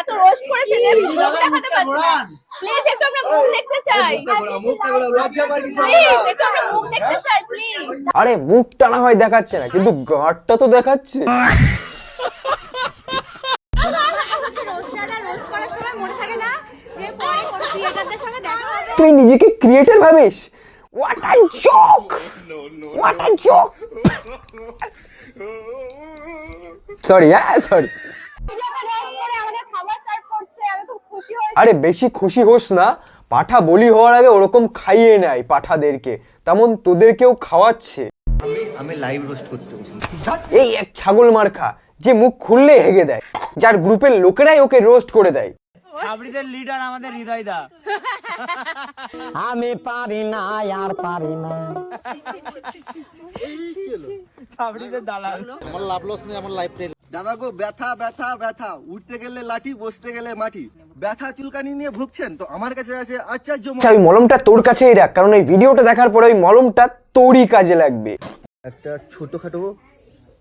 এত রোস্ট করেছে যে মুখ দেখাতে পারছে না। প্লিজ একটু আমরা মুখ দেখতে চাই। প্লিজ একটু আমরা মুখ দেখতে চাই প্লিজ। আরে মুখটা না হয় দেখাচ্ছে না কিন্তু গাঁটটা তো দেখাচ্ছে। রোস্টাররা রোস্ট করার সময় মনে থাকে না যে পরে কোন ক্রিয়েটারদের সঙ্গে দেখা হবে। তুই নিজেকে ক্রিয়েটার ভাবিস? What a joke what a joke sorry হ্যাঁ সরি ভিডিওটা রোস্ট করে আমাদের খাবার সার্ভ করছে আমি খুব খুশি হয়েছি। আরে বেশি খুশি হোস না। পাঠা বলি হওয়ার আগে ওরকম খাইয়ে নেয় পাঠাদেরকে। তেমন তোদেরকেও খাওয়াচ্ছে। আমি আমি লাইভ রোস্ট করতে এই এক ছাগল মার্খা যে মুখ খুললে হেগে দেয় যার গ্রুপের লোকেরাই ওকে রোস্ট করে দেয়। ছাবড়িদের লিডার আমাদের আমি পারি না আর পারি না। ছাবড়িদের দালাল। দাদা গো ব্যথা ব্যথা ব্যথা। উঠতে গেলে লাঠি বসতে গেলে মাটি। ব্যথা চুলকানি নিয়ে ভুগছেন? তো আমার কাছে আছে আচার্য আচ্ছা ওই মলমটা তোর কাছেই রাখ কারণ এই ভিডিওটা দেখার পরে ওই মলমটা তোরই কাজে লাগবে। একটা ছোটখাটো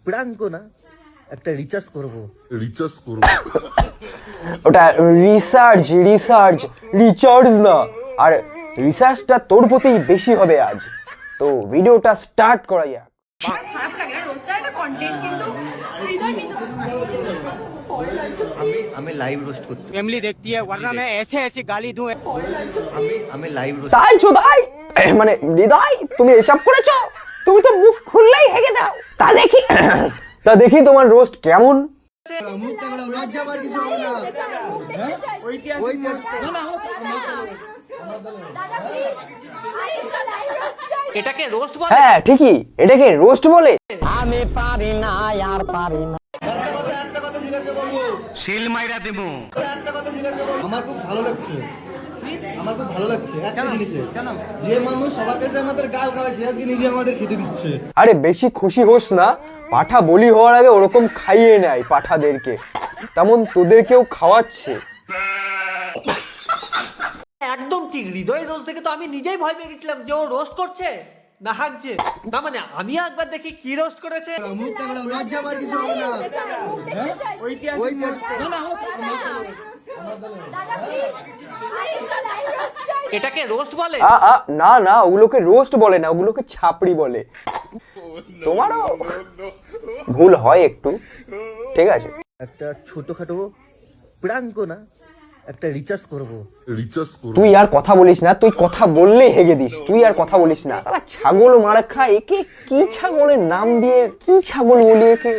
প্রাঙ্ক না একটা রিচার্জ করব। রিচার্জ করব। ওটা রিসার্চ রিসার্চ রিচার্জ না। আর রিসার্চটা তোর প্রতি বেশি হবে আজ। তো ভিডিওটা স্টার্ট করা যাক। খারাপ লাগে না? রোস্টার একটা কন্টেন্ট কিন্তু হৃদয় নিতে আমি আমি লাইভ রোস্ট করতে फैमिली देखती है वरना मैं ऐसे ऐसे गाली दूं আমি আমি লাইভ রোস্ট তাই চোদাই মানে হৃদয় তুমি এসব করেছো তুমি তো মুখ খুললেই হেগে দাও তা দেখি তা দেখি তোমার রোস্ট কেমন লজ্জা পার কিছু হবে না হ্যাঁ? ওই যে- না, না, দাদা প্লিজ আরেকটা লাইভ রোস্ট চাই এটাকে রোস্ট বলে হ্যাঁ ঠিকই এটাকে রোস্ট বলে আমি পারি না আর পারি না শিল মাইরা দেবো। আমার খুব ভালো লাগছে। আমার খুব ভালো লাগছে একটা জিনিসে। যে মানুষ সবার কাছে আমাদের গাল খাওয়ায় সে আজকে নিজে আমাদের খেতে দিচ্ছে। আরে বেশি খুশি হোস না। পাঠা বলি হওয়ার আগে ওরকম খাইয়ে নেয় পাঠাদেরকে। তেমন তোদেরকেও খাওয়াচ্ছে। একদম ঠিক। হৃদয় রোজ থেকে তো আমি নিজেই ভয় পেয়ে গেছিলাম যে ও রোজ করছে। না হাঁকছে না মানে আমিও একবার দেখি কি রোস্ট করেছে। মুখটা বলো লজ্জা পার কিছু হবে না। হ্যাঁ? ওই যে- না, না, দাদা প্লিজ আরেকটা লাইভ রোস্ট চাই। এটাকে রোস্ট বলে? না না ওগুলোকে রোস্ট বলে না ওগুলোকে ছাপড়ি বলে। তোমারও ভুল হয় একটু। ঠিক আছে। একটা ছোটখাটো প্রাঙ্ক না? একটা রিচার্জ করব। তুই আর কথা বলিস না তুই কথা বললে হেগে দিস তুই আর কথা বলিস না। তারা ছাগল মারা খায় একে কি ছাগলের নাম দিয়ে কি ছাগল বলি একে?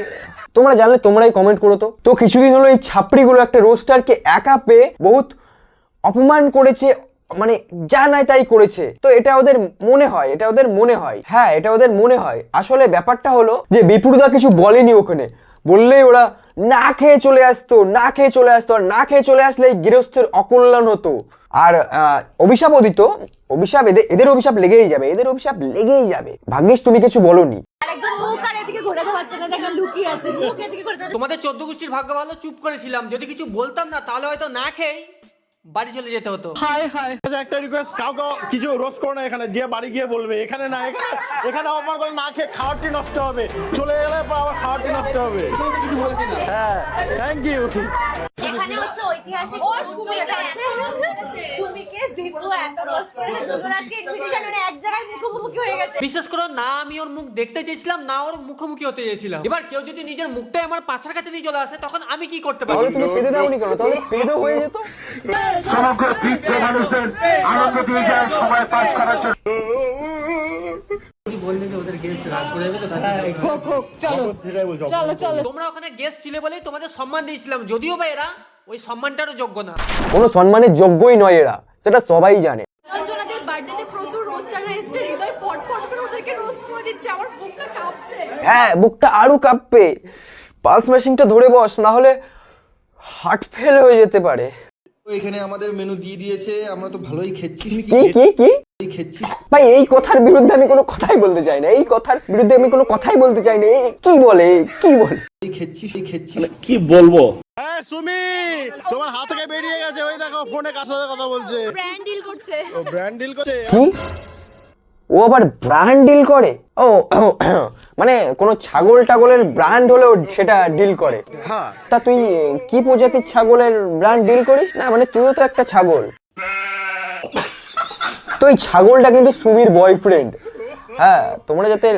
তোমরা জানলে তোমরাই কমেন্ট করো তো। তো কিছুদিন হলো এই ছাপড়িগুলো একটা রোস্টারকে একা পেয়ে বহুত অপমান করেছে মানে যা নাই তাই করেছে। তো এটা ওদের মনে হয় এটা ওদের মনে হয়। হ্যাঁ এটা ওদের মনে হয়। আসলে ব্যাপারটা হলো যে বিপুরদা কিছু বলেনি ওখানে। বললেই ওরা না খেয়ে চলে আসতো না খেয়ে চলে আসতো আর না খেয়ে চলে আসলে এই গৃহস্থের অকল্যাণ হতো। আর আহ, অভিশাপ দিত অভিশাপ এদের এদের অভিশাপ লেগেই যাবে এদের অভিশাপ লেগেই যাবে। ভাগ্যিস তুমি কিছু বলনি। আরেকজন মুখ আর এদিকে ঘোরাতে পারছে না দেখেন লুকিয়ে আছে মুখ এদিকে ঘোরাতে তোমাদের চোদ্দ গোষ্ঠীর ভাগ্য ভালো চুপ করেছিলাম। যদি কিছু বলতাম না তাহলে হয়তো না খেয়ে বাড়ি চলে যেতে হতো। আচ্ছা, একটা রিকোয়েস্ট কাউকে কিছু রোজ করো না এখানে যে বাড়ি গিয়ে বলবে এখানে না এখানে এখানে অপমান করে না খেয়ে খাওয়ারটি নষ্ট হবে। চলে গেলে পর আবার খাওয়ারটি নষ্ট হবে। হ্যাঁ থ্যাংক ইউ এখানে হচ্ছে ঐতিহাসিক বিশ্বাস করো না আমি ওর মুখ দেখতে চেয়েছিলাম না ওর মুখোমুখি হতে চেয়েছিলাম। এবার কেউ যদি নিজের মুখটাই আমার পাছার কাছে নিয়ে চলে আসে তখন আমি কি করতে পারি? তুমি পেতে দাওনি কেন? তাহলে পেতে হয়ে যেত। তোমরা ওখানে গেস্ট ছিলে বলেই তোমাদের সম্মান দিয়েছিলাম যদিও বা এরা ওই সম্মানটারও যোগ্য না। কোনো সম্মানের যোগ্যই নয় এরা। সেটা সবাই জানে। রঞ্জনাদের বার্থডেতে প্রচুর রোস্টাররা এসেছে হৃদয় পট পট করে ওদেরকে রোস্ট করে দিচ্ছে আমার বুকটা কাঁপছে। হ্যাঁ বুকটা আরও কাঁপবে। পালস মেশিনটা ধরে বস না হলে হার্ট ফেল হয়ে যেতে পারে। এখানে আমাদের মেনু দিয়ে দিয়েছে আমরা তো ভালোই খেচ্ছি। কি কি কি খেচ্ছি। ভাই এই কথার বিরুদ্ধে আমি কোনো কথাই বলতে চাই না। এই কথার বিরুদ্ধে আমি কোনো কথাই বলতে চাই না। এই কি বলে? কি বলে? খেচ্ছি খেচ্ছি। হ্যাঁ সুমি তোমার হাত থেকে বেরিয়ে গেছে ওই দেখো ফোনে কার সাথে কথা বলছে। ব্র্যান্ড ডিল করছে। ও ব্র্যান্ড ডিল করছে। ও আবার ব্র্যান্ড ডিল করে? ও মানে কোনো ছাগল টাগলের ব্র্যান্ড হলেও সেটা ডিল করে। তা তুই কি প্রজাতির ছাগলের ব্র্যান্ড ডিল করিস? না মানে তুইও তো একটা ছাগল। তো এই ছাগলটা কিন্তু সুমির বয়ফ্রেন্ড হ্যাঁ তোমরা যাতে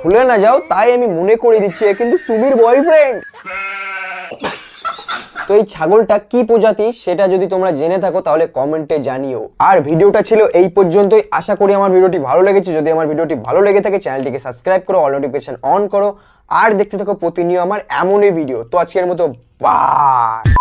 ভুলে না যাও তাই আমি মনে করে দিচ্ছি কিন্তু সুমির বয়ফ্রেন্ড তো এই ছাগলটা কি প্রজাতি সেটা যদি তোমরা জেনে থাকো, তাহলে কমেন্টে জানিও। আর ভিডিওটা ছিল এই পর্যন্তই। আশা করি আমার ভিডিওটি ভালো লেগেছে। যদি আমার ভিডিওটি ভালো লেগে থাকে, চ্যানেলটিকে সাবস্ক্রাইব করো, অল নোটিফিকেশন অন করো। আর দেখতে থাকো প্রতিনিয়ত আমার এমনই ভিডিও। তো আজকের মতো বাই